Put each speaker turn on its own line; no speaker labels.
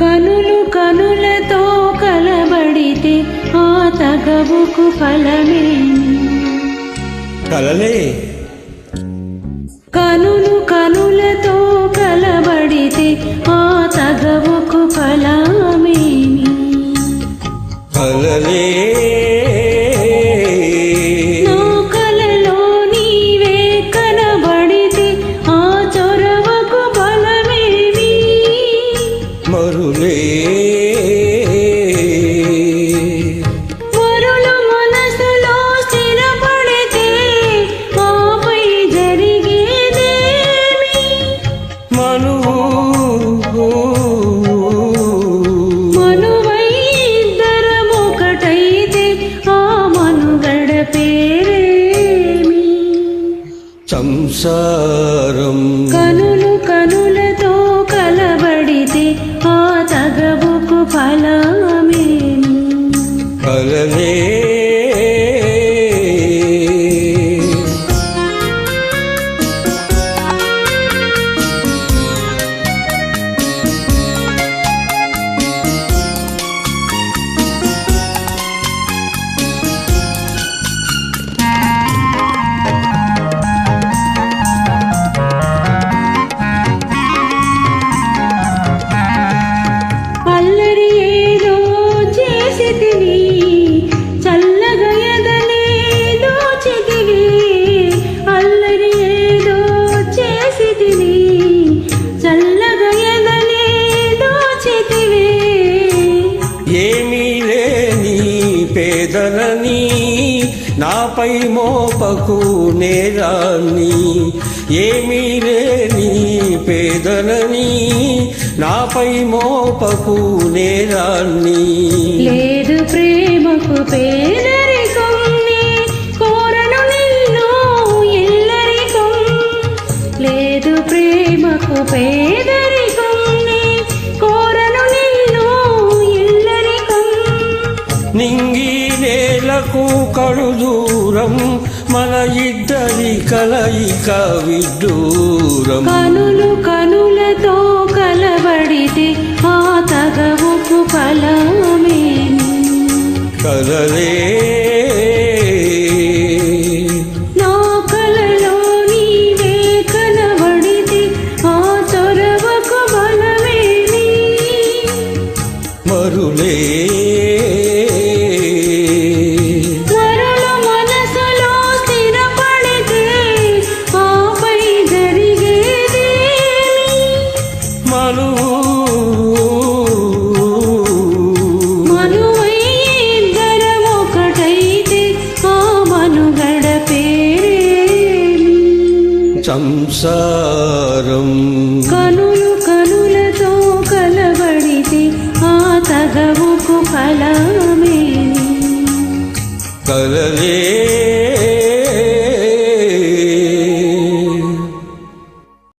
కనులు కనులతో కలబడితే ఆ తగవుకు ఫలమే.
కలలే. సంసారం.
కనులు కనులతో కలబడితే ఆ తగవుకు ఫలం
ఏమీ లేని పేదలని నాపై మోపకు నేరాన్ని. ఏమీ లేని పేదలని నాపై మోపకు నేరాన్ని.
లేదు ప్రేమకు పేదరికం కోరను నిన్ను ఇల్లరికం లేదు ప్రేమకు పేదరికం
నేలకు కడు దూరం మన ఇద్దరి కలయిక విడ్డూరం.
కనులు కనులతో కలబడితే ఆ తగవుకు బలమేమి?
మరులే
మరల.
సంసారం.
కనులు కనులతో కలబడితే ఆ తగవుకు ఫలమేమి?
కలలే